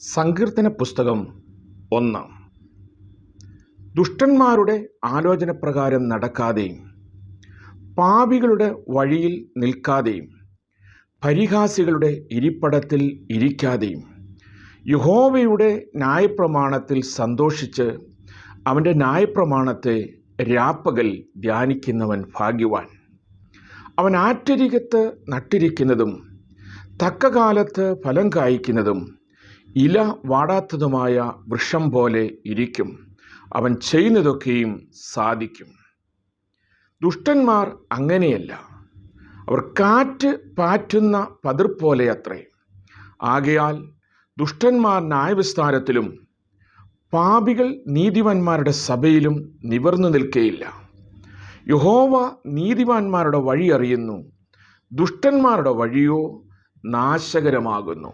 സങ്കീർത്തന പുസ്തകം ഒന്ന്. ദുഷ്ടന്മാരുടെ ആലോചന പ്രകാരം നടക്കാതെയും പാപികളുടെ വഴിയിൽ നിൽക്കാതെയും പരിഹാസികളുടെ ഇരിപ്പടത്തിൽ ഇരിക്കാതെയും യഹോവയുടെ ന്യായപ്രമാണത്തിൽ സന്തോഷിച്ച് അവന്റെ ന്യായപ്രമാണത്തെ രാപ്പകൽ ധ്യാനിക്കുന്നവൻ ഭാഗ്യവാൻ. അവൻ ആറ്റരികത്ത് നട്ടിരിക്കുന്നതും തക്ക കാലത്ത് ഫലം കായ്ക്കുന്നതും ഇല വാടാത്തതുമായ വൃക്ഷം പോലെ ഇരിക്കും. അവൻ ചെയ്യുന്നതൊക്കെയും സാധിക്കും. ദുഷ്ടന്മാർ അങ്ങനെയല്ല. അവർ കാറ്റ് പാറ്റുന്ന പതിർ പോലെ അത്രേ ആകയാൽ ദുഷ്ടന്മാർ ന്യായവിസ്താരത്തിലും പാപികൾ നീതിവാന്മാരുടെ സഭയിലും നിവർന്നു നിൽക്കയില്ല. യഹോവ നീതിവാന്മാരുടെ വഴി അറിയുന്നു. ദുഷ്ടന്മാരുടെ വഴിയോ നാശകരമാകുന്നു.